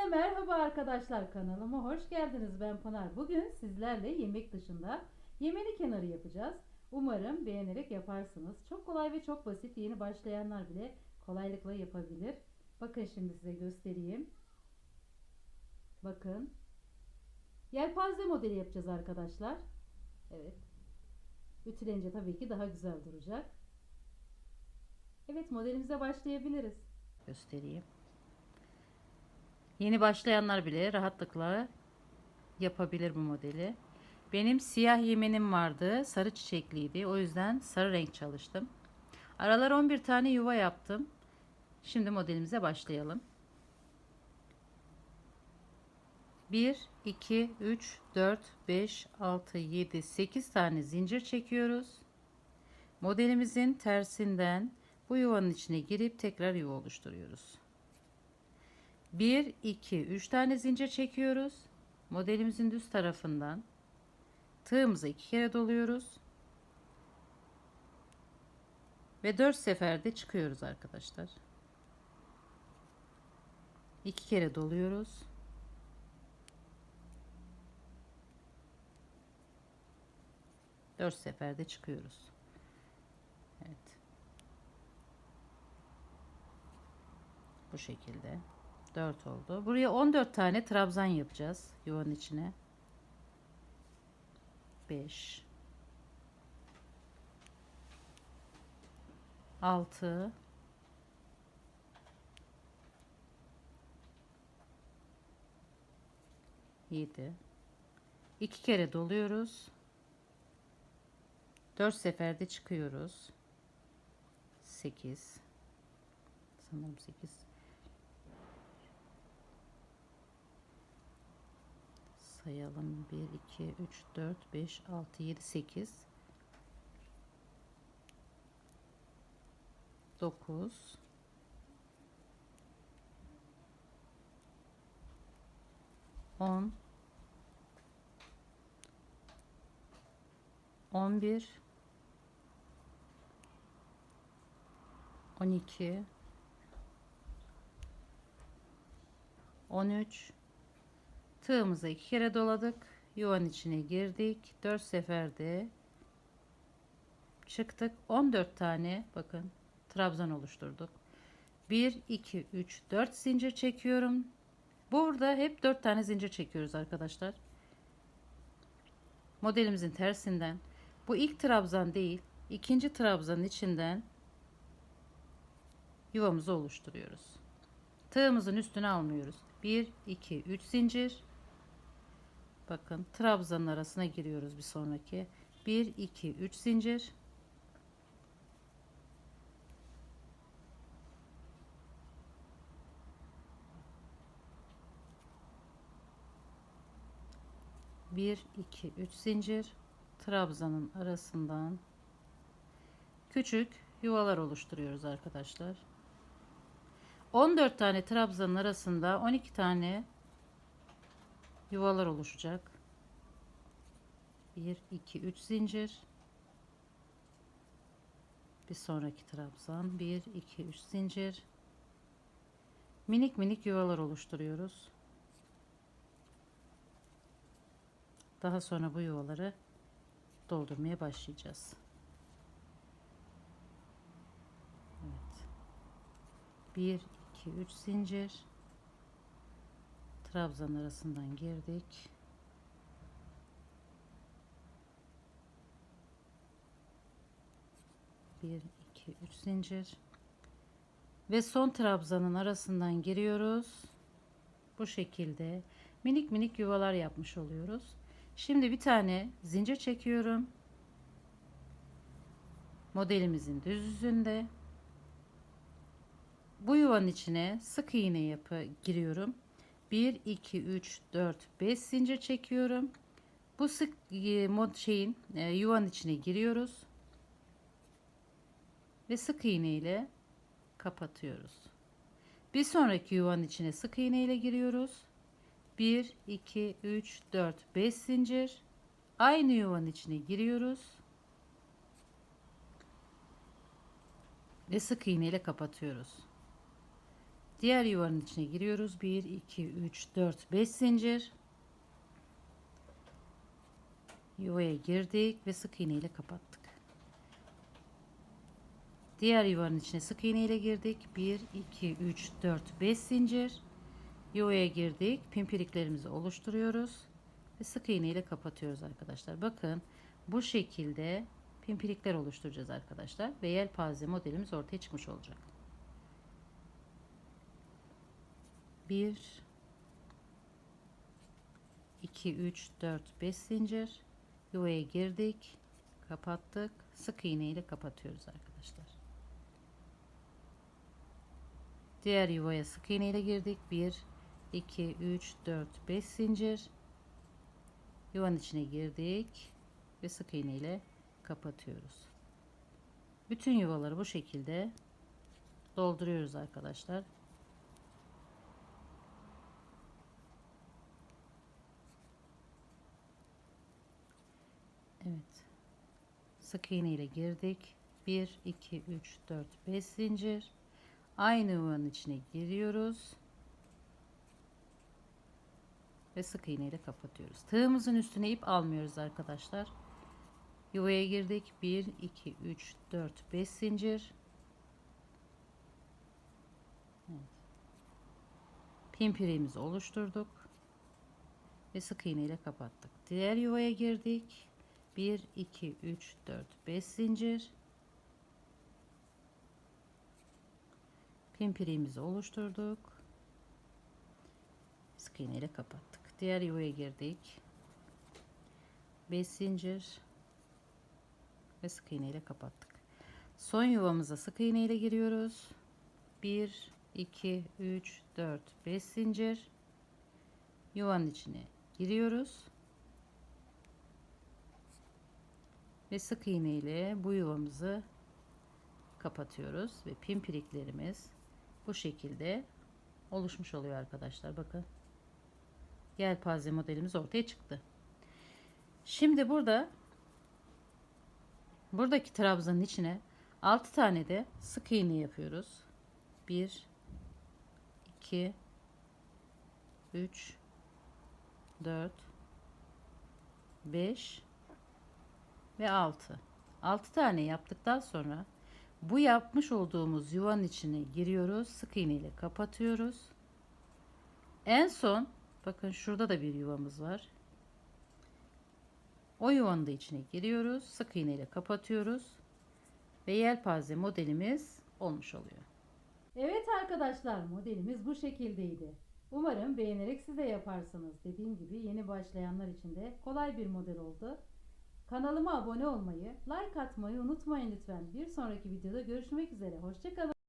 Herkese merhaba arkadaşlar kanalıma hoş geldiniz ben Pınar. Bugün sizlerle yemek dışında yemeni kenarı yapacağız. Umarım beğenerek yaparsınız. Çok kolay ve çok basit yeni başlayanlar bile kolaylıkla yapabilir. Bakın şimdi size göstereyim. Bakın. Yelpaze modeli yapacağız arkadaşlar. Evet. Ütülenince tabii ki daha güzel duracak. Evet modelimize başlayabiliriz. Göstereyim. Yeni başlayanlar bile rahatlıkla yapabilir bu modeli. Benim siyah yemenim vardı. Sarı çiçekliydi. O yüzden sarı renk çalıştım. Aralar 11 tane yuva yaptım. Şimdi modelimize başlayalım. 1, 2, 3, 4, 5, 6, 7, 8 tane zincir çekiyoruz. Modelimizin tersinden bu yuvanın içine girip tekrar yuva oluşturuyoruz. 1, 2, 3 tane zincir çekiyoruz. Modelimizin düz tarafından tığımızı iki kere doluyoruz. Ve 4 seferde çıkıyoruz arkadaşlar. 2 kere doluyoruz. Dört seferde çıkıyoruz. Evet. Bu şekilde. 4 oldu. Buraya 14 tane trabzan yapacağız yuvanın içine. 5 6 7 2 kere doluyoruz. 4 seferde çıkıyoruz. 8 sanırım 8 sayalım. 1 2 3 4 5 6 7 8 9 10 11 12 13 Tığımızı iki kere doladık. Yuvanın içine girdik. 4 seferde çıktık. 14 tane bakın trabzan oluşturduk. 1 2 3 4 zincir çekiyorum. Burada hep 4 tane zincir çekiyoruz arkadaşlar. Modelimizin tersinden bu ilk trabzan değil, ikinci trabzanın içinden yuvamızı oluşturuyoruz. Tığımızın üstüne almıyoruz. 1 2 3 zincir Bakın trabzanın arasına giriyoruz bir sonraki. 1 2 3 zincir. Bir, iki, üç zincir trabzanın arasından küçük yuvalar oluşturuyoruz arkadaşlar. 14 tane trabzanın arasında 12 tane yuvalar oluşacak. 1 2 3 zincir. Bir sonraki trabzan 1 2 3 zincir. Minik minik yuvalar oluşturuyoruz. Daha sonra bu yuvaları doldurmaya başlayacağız. Evet. 1 2 3 zincir trabzan arasından girdik. Bir, iki, üç zincir. Ve son trabzanın arasından giriyoruz. Bu şekilde minik minik yuvalar yapmış oluyoruz. Şimdi bir tane zincir çekiyorum. Modelimizin düz yüzünde. Bu yuvanın içine sık iğne yapı giriyorum. 1 2 3 4 5 zincir çekiyorum. Bu sık e, mod şeyin e, yuvanın içine giriyoruz. Ve sık iğne ile kapatıyoruz. Bir sonraki yuvanın içine sık iğne ile giriyoruz. 1 2 3 4 5 zincir. Aynı yuvanın içine giriyoruz. Ve sık iğne ile kapatıyoruz. Diğer yuvanın içine giriyoruz. 1, 2, 3, 4, 5 zincir. Yuvaya girdik ve sık iğne ile kapattık. Diğer yuvanın içine sık iğne ile girdik. 1, 2, 3, 4, 5 zincir. Yuvaya girdik. Pimpiriklerimizi oluşturuyoruz. Ve sık iğne ile kapatıyoruz arkadaşlar. Bakın bu şekilde pimpirikler oluşturacağız arkadaşlar. Ve yelpaze modelimiz ortaya çıkmış olacak. 1 2 3 4 5 zincir. Yuvaya girdik kapattık. Sık iğne ile kapatıyoruz arkadaşlar. Diğer yuvaya sık iğne ile girdik. 1 2 3 4 5 zincir. Yuvanın içine girdik ve sık iğne ile kapatıyoruz. Bütün yuvaları bu şekilde dolduruyoruz arkadaşlar Evet. Sık iğne ile girdik. 1 2 3 4 5 zincir. Aynı yuvanın içine giriyoruz. Ve sık iğne ile kapatıyoruz. Tığımızın üstüne ip almıyoruz arkadaşlar. Yuvaya girdik. 1 2 3 4 5 zincir. Evet. Pimpirimizi oluşturduk. Ve sık iğne ile kapattık. Diğer yuvaya girdik. 1 2 3 4 5 zincir. Pimpirimizi oluşturduk. Sık iğne ile kapattık. Diğer yuvaya girdik. 5 zincir. Ve sık iğne ile kapattık. Son yuvamıza sık iğne ile giriyoruz. 1 2 3 4 5 zincir. Yuvanın içine giriyoruz ve sık iğne ile bu yuvamızı kapatıyoruz ve pimpiriklerimiz bu şekilde oluşmuş oluyor arkadaşlar bakın. Yelpaze modelimiz ortaya çıktı. Şimdi burada buradaki trabzanın içine 6 tane de sık iğne yapıyoruz. 1 2 3 4 5 ve 6. 6 tane yaptıktan sonra bu yapmış olduğumuz yuvanın içine giriyoruz. Sık iğne ile kapatıyoruz. En son bakın şurada da bir yuvamız var. O yuvanın da içine giriyoruz. Sık iğne ile kapatıyoruz. Ve yelpaze modelimiz olmuş oluyor. Evet arkadaşlar modelimiz bu şekildeydi. Umarım beğenerek siz de yaparsınız. Dediğim gibi yeni başlayanlar için de kolay bir model oldu. Kanalıma abone olmayı, like atmayı unutmayın lütfen. Bir sonraki videoda görüşmek üzere. Hoşçakalın.